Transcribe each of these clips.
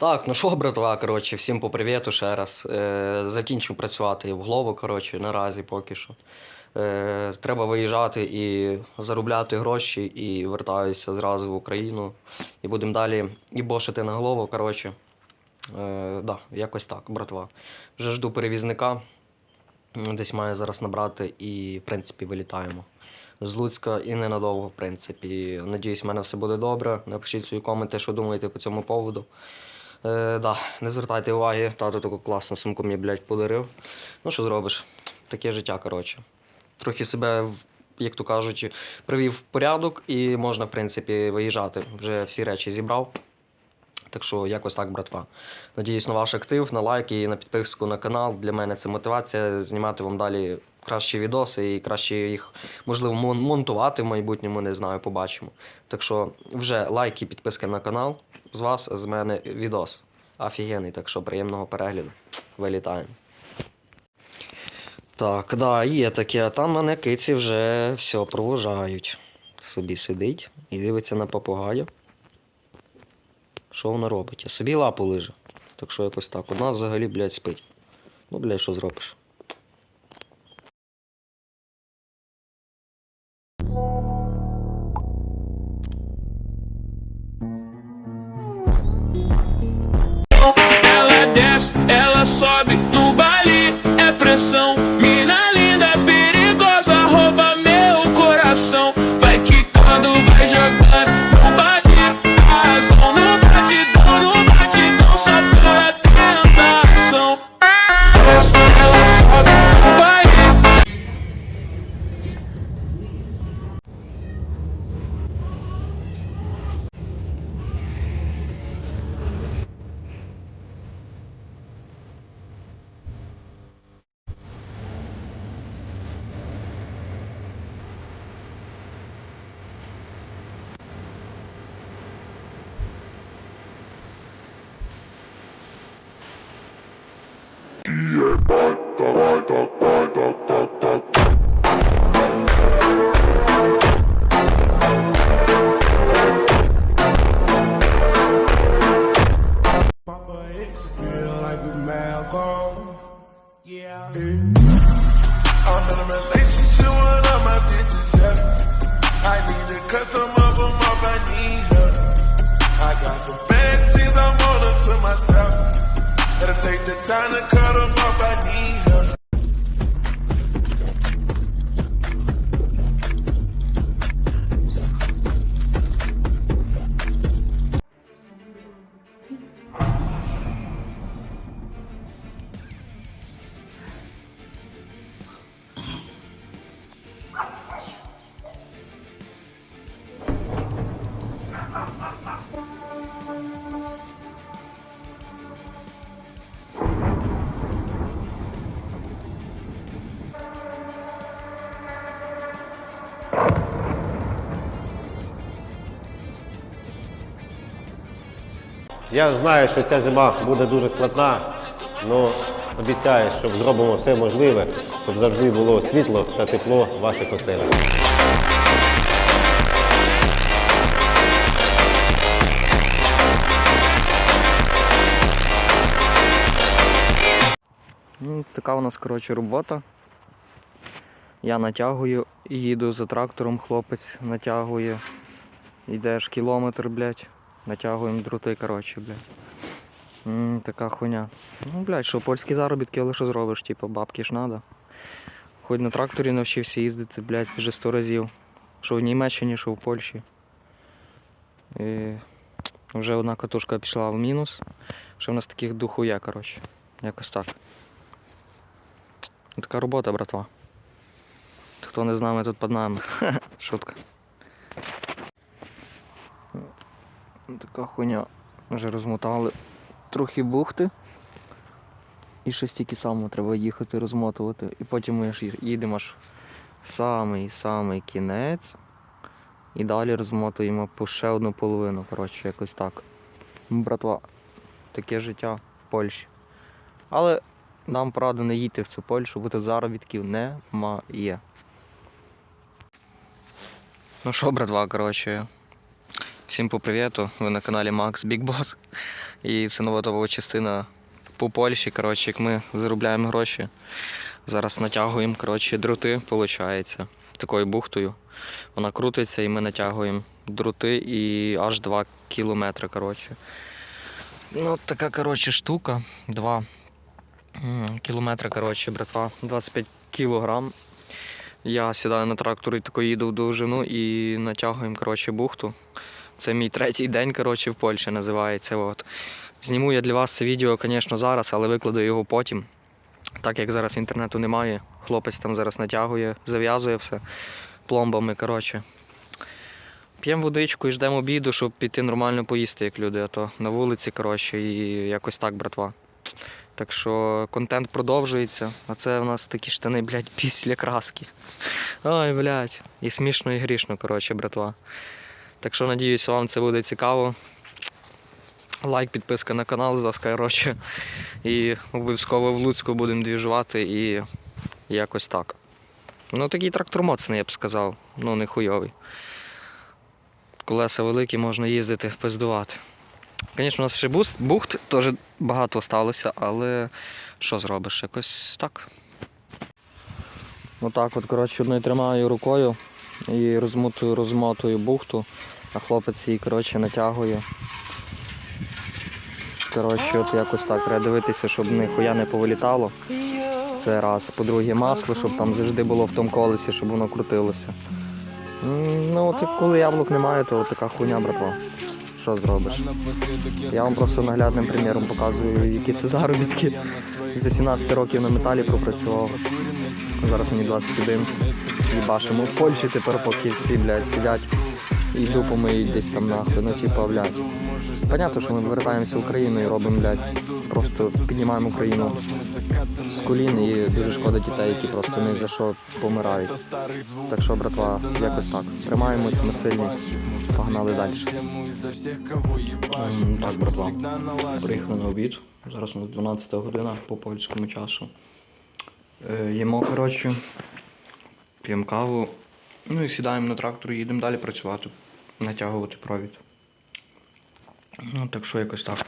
Так, ну що, братва, коротше, всім по привіту ще раз. Е, закінчив працювати в Глово, коротше, наразі поки що. Е, треба виїжджати і заробляти гроші, і вертаюся зразу в Україну. І будемо далі і бошити на Глово, коротше. Е, да, якось так, братва. Вже жду перевізника. Десь маю зараз набрати і, в принципі, вилітаємо. З Луцька і ненадовго, в принципі. Надіюсь, в мене все буде добре. Напишіть свої коменти, що думаєте по цьому поводу. Е, да, не звертайте уваги, тато таку класну сумку мені, блядь, подарив. Ну, що зробиш? Таке життя, коротше. Трохи себе, як то кажуть, привів в порядок і можна, в принципі, виїжджати. Вже всі речі зібрав. Так що якось так, братва. Надіюсь на ваш актив, на лайк і на підписку на канал. Для мене це мотивація знімати вам далі кращі відоси і краще їх, можливо, монтувати в майбутньому, не знаю, побачимо. Так що вже лайк і підписка на канал. З вас, з мене відос. Офігенний, так що приємного перегляду. Вилітаємо. Так, да, є таке, а там мене киці вже все провожають. Собі сидить і дивиться на попугаю. Що вона робить? А собі лапу лиже. Так що якось так. Одна взагалі, блядь, спить. Ну, блядь, що зробиш? Ela desce, ela sobe no baile, é pressão. Mina da da da Я знаю, що ця зима буде дуже складна, але обіцяю, що зробимо все можливе, щоб завжди було світло та тепло в ваших оселях. Ну, така у нас, коротше, робота. Я натягую і їду за трактором, хлопець натягує. Йдеш кілометр, блядь. Натягуємо дроти, коротше, блядь. М, така хуйня. Ну, блядь, що польські заробітки, але що зробиш, типу, бабки ж надо. Хоч на тракторі навчився їздити, блядь, вже сто разів. Що в Німеччині, що в Польщі. І вже одна катушка пішла в мінус. Ще в нас таких духує, коротше. Якось так. Така робота, братва. Хто не з нами, тут під нами. Шутка. Така хуйня. Вже розмотали трохи бухти. І ще стільки само треба їхати розмотувати. І потім ми ж їдемо аж самий-самий кінець. І далі розмотуємо по ще одну половину. Коротше, якось так. Ну, Братва, таке життя в Польщі. Але нам правда не їдьте в цю Польщу, бо тут заробітків немає. Ну що, братва, коротше, Всім по привіту. Ви на каналі Max Big Boss. І це нова топова частина по Польщі. Коротше, як ми заробляємо гроші. Зараз натягуємо коротше, дроти, виходить, такою бухтою. Вона крутиться і ми натягуємо дроти і аж 2 кілометри. Коротше. Ну, така коротше, штука. 2 кілометри, коротше, братва, 25 кілограм. Я сідаю на трактор і тако їду в довжину і натягуємо коротше, бухту. Це мій третій день коротше, в Польщі називається. От. Зніму я для вас це відео, звісно, зараз, але викладу його потім. Так як зараз інтернету немає, хлопець там зараз натягує, зав'язує все пломбами. коротше. П'ємо водичку і ждемо обіду, щоб піти нормально поїсти, як люди, а то на вулиці, коротше, і якось так, братва. Так що контент продовжується, а це в нас такі штани, блядь, після краски. Ой, блядь. І смішно, і грішно, коротше, братва. Так що надіюсь, вам це буде цікаво. Лайк, підписка на канал з вас, коротше. І обов'язково в Луцьку будемо двіжувати і якось так. Ну такий трактор моцний, я б сказав. Ну, не хуйовий. Колеса великі, можна їздити, пиздувати. Звісно, у нас ще буст, бухт теж багато сталося, але що зробиш? Якось так. Отак от, коротше, одною тримаю рукою і розмотую, розмотую бухту, а хлопець її коротше, натягує. Коротше, от якось так треба дивитися, щоб ніхуя не повилітало. Це раз. По-друге, масло, щоб там завжди було в тому колесі, щоб воно крутилося. Ну, от коли яблук немає, то така хуйня, братва. Що зробиш? Я вам просто наглядним приміром показую, які це заробітки. За 17 років на металі пропрацював. Зараз мені 21. Їбашимо в Польщі тепер, поки всі, блядь, сидять і дупу миють десь там нахуй. Ну, типа, блядь. Понятно, що ми повертаємося в Україну і робимо, блядь, просто піднімаємо Україну з колін і дуже шкода дітей, які просто не за що помирають. Так що, братва, якось так. Тримаємось, ми сильні. Погнали далі. Так, братва. Приїхали на обід. Зараз у нас 12 година по польському часу. Е, їмо, коротше, п'ємо каву. Ну і сідаємо на трактор і їдемо далі працювати, натягувати провід. Ну, так що якось так.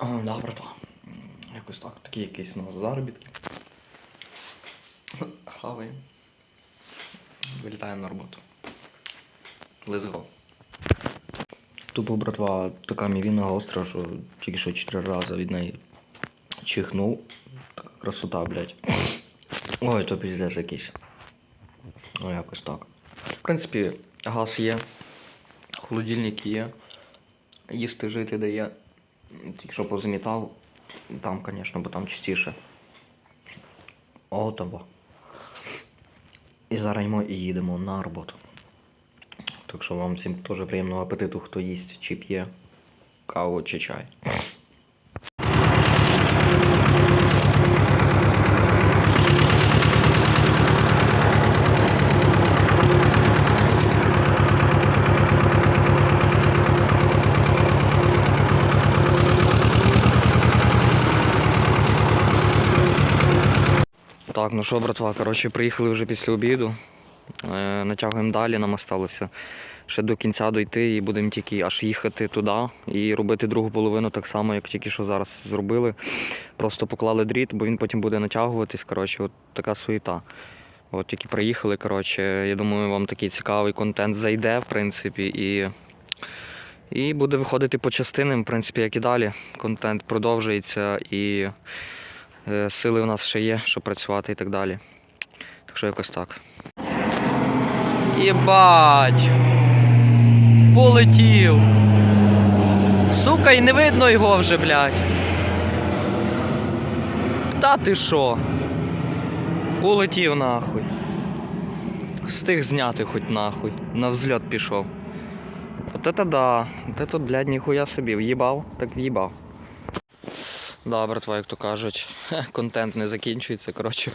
Да, братва. М, Якось так. Такі якісь у нас заробітки. Хаваємо. Вилітаємо на роботу. Let's go. Тупо, братва, така мівіна гостра, що тільки що чотири рази від неї чихнув. Така красота, блядь. Ой, то піздець якийсь. Ну, якось так. В принципі, газ є, холодильник є, їсти жити дає. Тільки що позамітав, там, звісно, бо там чистіше. О, того. І зараз ймо і їдемо на роботу. Так що вам всім теж приємного апетиту, хто їсть чи п'є каву чи чай. Так, ну що, братва, коротше, приїхали вже після обіду. Е, натягуємо далі, нам осталося ще до кінця дойти і будемо тільки аж їхати туди і робити другу половину так само, як тільки що зараз зробили. Просто поклали дріт, бо він потім буде натягуватись. Коротше, от така суєта. От тільки приїхали, коротше, я думаю, вам такий цікавий контент зайде, в принципі, і, і буде виходити по частинам, в принципі, як і далі. Контент продовжується і е, сили у нас ще є, щоб працювати і так далі. Так що якось так. Єбать! Полетів! Сука, і не видно його вже, блядь. Та ти що? Улетів нахуй. Встиг зняти хоч нахуй. На взльот пішов. От это да. От это, блядь, ніхуя собі. В'їбав, так в'їбав. Да, братва, як то кажуть, контент не закінчується. Коротше,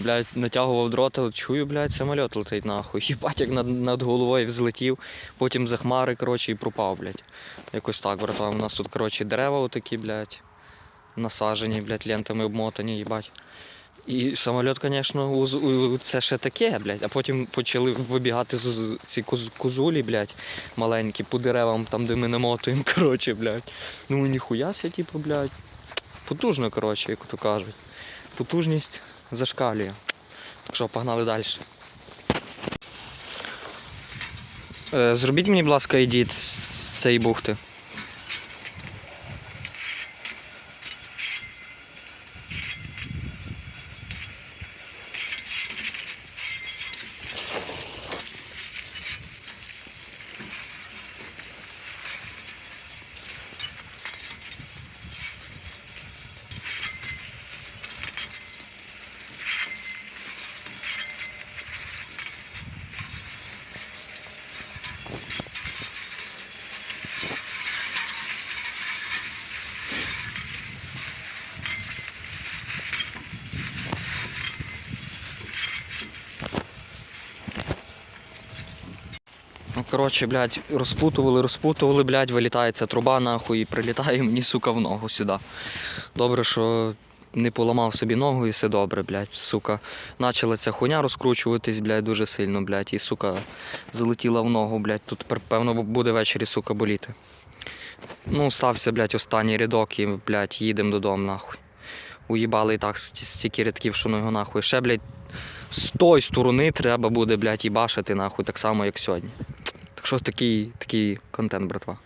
блядь, натягував дрота, чую, блядь, самоліт летить нахуй. Їбать, як над, над головою взлетів, потім за хмари, коротше, і пропав, блядь. Якось так, братва. У нас тут, коротше, дерева отакі, блядь, насажені, блядь, лентами обмотані, їбать. І самоліт, звісно, це ще таке, блядь. А потім почали вибігати з, ці куз, кузулі, блядь, маленькі, по деревам, там, де ми намотуємо, коротше, блядь. Ну ніхуя ся, типу, блядь. Потужно, коротше, як то кажуть. Потужність зашкалює. Так що, погнали далі. Е, зробіть мені, будь ласка, ідіт з цієї бухти. Коротше, блядь, розпутували, розпутували, блядь, вилітає ця труба нахуй і прилітає мені, сука, в ногу сюди. Добре, що не поламав собі ногу і все добре, блядь, сука. Начала ця хуйня розкручуватись, блядь, дуже сильно, блядь, і, сука, залетіла в ногу, блядь. Тут, певно, буде ввечері, сука, боліти. Ну, стався, блядь, останній рядок і, блядь, їдемо додому, нахуй. Уїбали і так стільки рядків, що ну його нахуй. Ще, блядь, з тої сторони треба буде, блядь, башити нахуй, так само, як сьогодні. Так що такий, такий контент, братва.